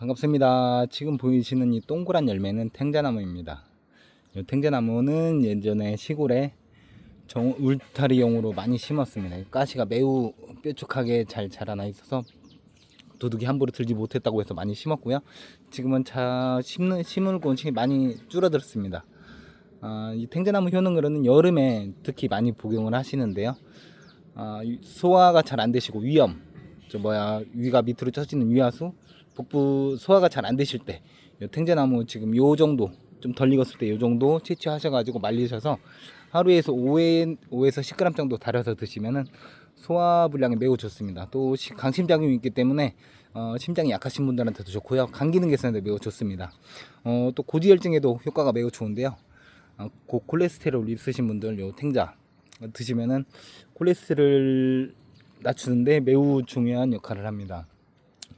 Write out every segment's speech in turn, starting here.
반갑습니다. 지금 보이시는 이 동그란 열매는 탱자나무입니다. 이 탱자나무는 예전에 시골에 정, 울타리용으로 많이 심었습니다. 이 가시가 매우 뾰족하게 잘 자라나 있어서 도둑이 함부로 들지 못했다고 해서 많이 심었고요. 지금은 자 심는 심을 곳이 많이 줄어들었습니다. 아, 이 탱자나무 효능으로는 여름에 특히 많이 복용을 하시는데요. 아, 이 소화가 잘 안 되시고 위염, 저 뭐야 위가 밑으로 처지는 위하수, 복부 소화가 잘 안 되실 때, 요 탱자나무 지금 요 정도 좀 덜 익었을 때 요 정도 채취하셔가지고 말리셔서 하루에서 5에, 5에서 10g 정도 달여서 드시면은 소화 불량에 매우 좋습니다. 또 시- 강심작용이 있기 때문에 어, 심장이 약하신 분들한테도 좋고요. 간 기능 개선에도 매우 좋습니다. 어, 또 고지혈증에도 효과가 매우 좋은데요. 어, 고 콜레스테롤 있으신 분들 요 탱자 드시면은 콜레스테롤 낮추는데 매우 중요한 역할을 합니다.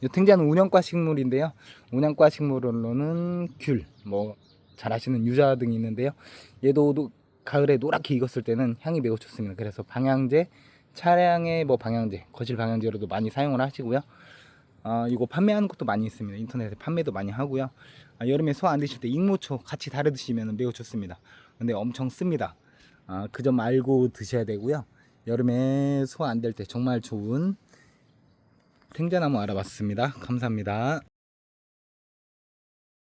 이 탱자는 운영과 식물인데요. 운영과 식물로는 귤, 뭐 잘 아시는 유자 등이 있는데요. 얘도 노- 가을에 노랗게 익었을 때는 향이 매우 좋습니다. 그래서 방향제, 차량의 뭐 방향제, 거실 방향제로도 많이 사용을 하시고요. 아, 이거 판매하는 것도 많이 있습니다. 인터넷에 판매도 많이 하고요. 아, 여름에 소화 안 드실 때 익모초 같이 달여 드시면 매우 좋습니다. 근데 엄청 씁니다. 아, 그 점 알고 드셔야 되고요. 여름에 소화 안 될 때 정말 좋은 탱자나무 알아봤습니다. 감사합니다.